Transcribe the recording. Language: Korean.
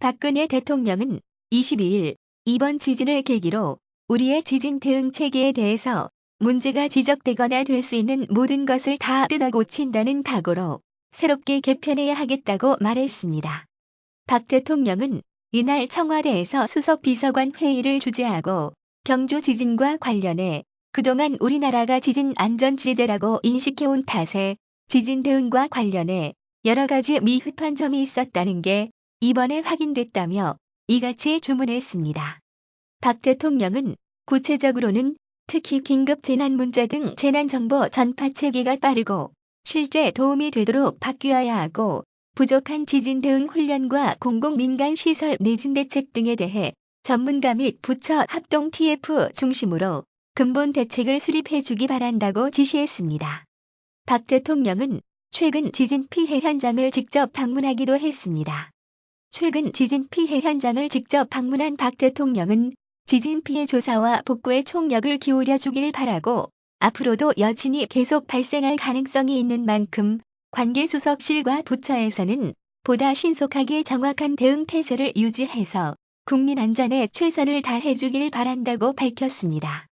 박근혜 대통령은 22일 이번 지진을 계기로 우리의 지진 대응 체계에 대해서 문제가 지적되거나 될 수 있는 모든 것을 다 뜯어 고친다는 각오로 새롭게 개편해야 하겠다고 말했습니다. 박 대통령은 이날 청와대에서 수석 비서관 회의를 주재하고 경주 지진과 관련해 그동안 우리나라가 지진 안전지대라고 인식해온 탓에 지진 대응과 관련해 여러 가지 미흡한 점이 있었다는 게 이번에 확인됐다며 이같이 주문했습니다. 박 대통령은 구체적으로는 특히 긴급 재난 문자 등 재난 정보 전파 체계가 빠르고 실제 도움이 되도록 바뀌어야 하고 부족한 지진 대응 훈련과 공공 민간 시설 내진 대책 등에 대해 전문가 및 부처 합동 TF 중심으로 근본 대책을 수립해 주기 바란다고 지시했습니다. 박 대통령은 최근 지진 피해 현장을 직접 방문하기도 했습니다. 최근 지진 피해 현장을 직접 방문한 박 대통령은 지진 피해 조사와 복구에 총력을 기울여 주길 바라고 앞으로도 여진이 계속 발생할 가능성이 있는 만큼 관계 수석실과 부처에서는 보다 신속하게 정확한 대응 태세를 유지해서 국민 안전에 최선을 다해 주길 바란다고 밝혔습니다.